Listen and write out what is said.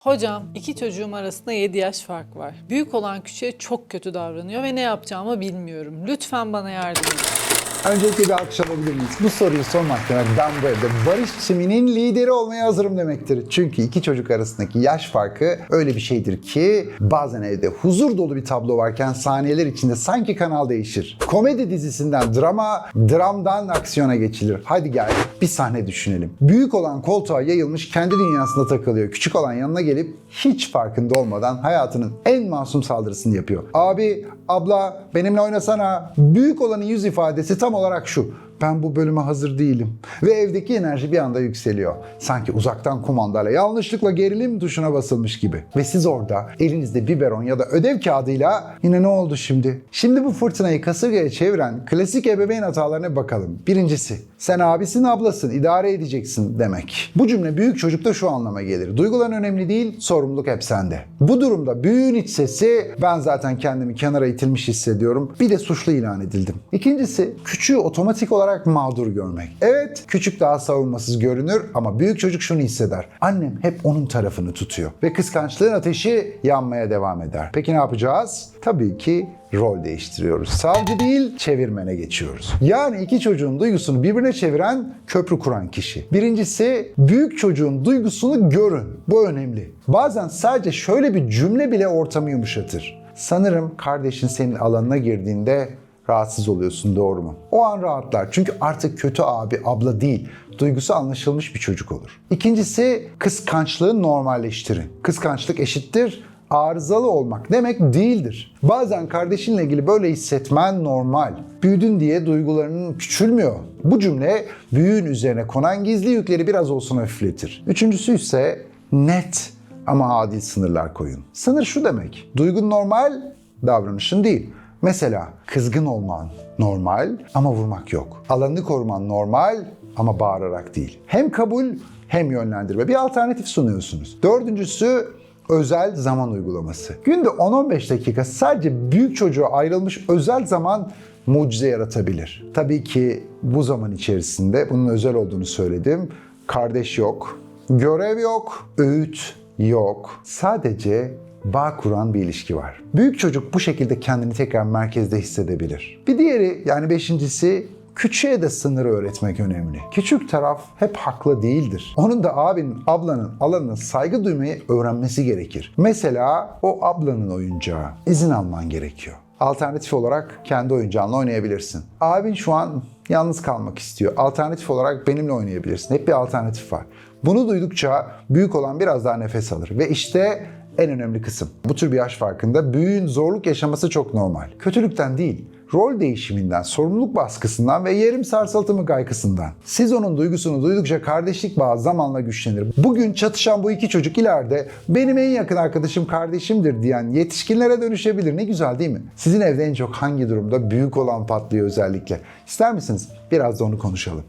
Hocam iki çocuğum arasında 7 yaş fark var. Büyük olan küçüğe çok kötü davranıyor ve ne yapacağımı bilmiyorum. Lütfen bana yardım edin. Öncelikle bir alkış alabilir miyiz? Bu soruyu sormak demek ben bu evde barış çiminin lideri olmaya hazırım demektir. Çünkü iki çocuk arasındaki yaş farkı öyle bir şeydir ki bazen evde huzur dolu bir tablo varken saniyeler içinde sanki kanal değişir. Komedi dizisinden drama, dramdan aksiyona geçilir. Hadi gel bir sahne düşünelim. Büyük olan koltuğa yayılmış kendi dünyasında takılıyor. Küçük olan yanına gelip hiç farkında olmadan hayatının en masum saldırısını yapıyor. Abi, abla benimle oynasana. Büyük olanın yüz ifadesi tam olarak şu. Ben bu bölüme hazır değilim. Ve evdeki enerji bir anda yükseliyor. Sanki uzaktan kumandayla yanlışlıkla gerilim tuşuna basılmış gibi. Ve siz orada elinizde biberon ya da ödev kağıdıyla yine ne oldu şimdi? Şimdi bu fırtınayı kasırgaya çeviren klasik ebeveyn hatalarına bakalım. Birincisi, sen abisin ablasın, idare edeceksin demek. Bu cümle büyük çocukta şu anlama gelir. Duyguların önemli değil, sorumluluk hep sende. Bu durumda büyüğün iç sesi, ben zaten kendimi kenara itilmiş hissediyorum, bir de suçlu ilan edildim. İkincisi, küçüğü otomatik olarak mağdur görmek. Evet, küçük daha savunmasız görünür ama büyük çocuk şunu hisseder. Annem hep onun tarafını tutuyor ve kıskançlığın ateşi yanmaya devam eder. Peki ne yapacağız? Tabii ki rol değiştiriyoruz. Savcı değil, çevirmene geçiyoruz. Yani iki çocuğun duygusunu birbirine çeviren köprü kuran kişi. Birincisi, büyük çocuğun duygusunu görün. Bu önemli. Bazen sadece şöyle bir cümle bile ortamı yumuşatır. Sanırım kardeşin senin alanına girdiğinde rahatsız oluyorsun doğru mu? O an rahatlar çünkü artık kötü abi, abla değil, duygusu anlaşılmış bir çocuk olur. İkincisi kıskançlığı normalleştirin. Kıskançlık eşittir arızalı olmak demek değildir. Bazen kardeşinle ilgili böyle hissetmen normal. Büyüdün diye duygularının küçülmüyor. Bu cümle büyüğün üzerine konan gizli yükleri biraz olsun hafifletir. Üçüncüsü ise net ama adil sınırlar koyun. Sınır şu demek. Duygun normal, davranışın değil. Mesela kızgın olman normal ama vurmak yok. Alanını koruman normal ama bağırarak değil. Hem kabul hem yönlendirme. Bir alternatif sunuyorsunuz. Dördüncüsü özel zaman uygulaması. Günde 10-15 dakika sadece büyük çocuğa ayrılmış özel zaman mucize yaratabilir. Tabii ki bu zaman içerisinde bunun özel olduğunu söyledim. Kardeş yok, görev yok, öğüt yok. Sadece bağ kuran bir ilişki var. Büyük çocuk bu şekilde kendini tekrar merkezde hissedebilir. Bir diğeri yani beşincisi Küçüğe de sınır öğretmek önemli. Küçük taraf hep haklı değildir. Onun da abinin, ablanın alanına saygı duymayı öğrenmesi gerekir. Mesela o ablanın oyuncağı. izin alman gerekiyor. Alternatif olarak kendi oyuncağınla oynayabilirsin. Abin şu an yalnız kalmak istiyor. Alternatif olarak benimle oynayabilirsin. Hep bir alternatif var. Bunu duydukça büyük olan biraz daha nefes alır. Ve işte en önemli kısım. Bu tür bir yaş farkında büyüğün zorluk yaşaması çok normal. Kötülükten değil, rol değişiminden, sorumluluk baskısından ve yerim sarsıltımı kaygısından. Siz onun duygusunu duydukça kardeşlik bağı zamanla güçlenir. Bugün çatışan bu iki çocuk ileride benim en yakın arkadaşım kardeşimdir diyen yetişkinlere dönüşebilir. Ne güzel değil mi? Sizin evde en çok hangi durumda büyük olan patlıyor özellikle? İster misiniz? Biraz da onu konuşalım.